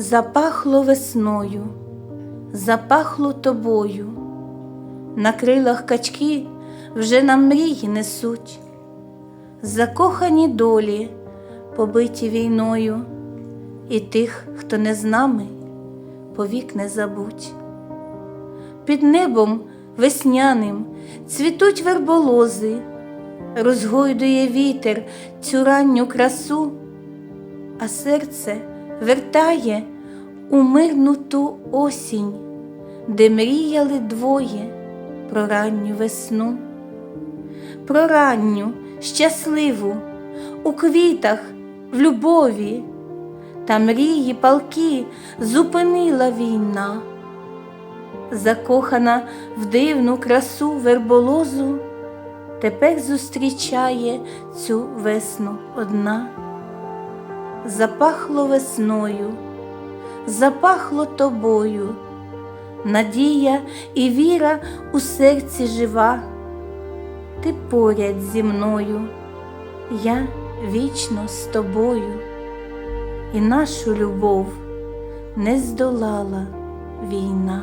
Запахло весною, запахло тобою, на крилах качки вже нам мрії несуть, закохані долі, побиті війною, і тих, хто не з нами, повік не забудь. Під небом весняним цвітуть верболози, розгойдує вітер цю ранню красу, а серце вертає у мирну ту осінь, де мріяли двоє про ранню весну, про ранню, щасливу, у квітах, в любові, та мрії палки зупинила війна, закохана в дивну красу верболозу, тепер зустрічає цю весну одна запахло весною, запахло тобою, надія і віра у серці жива, ти поряд зі мною, я вічно з тобою, і нашу любов не здолала війна.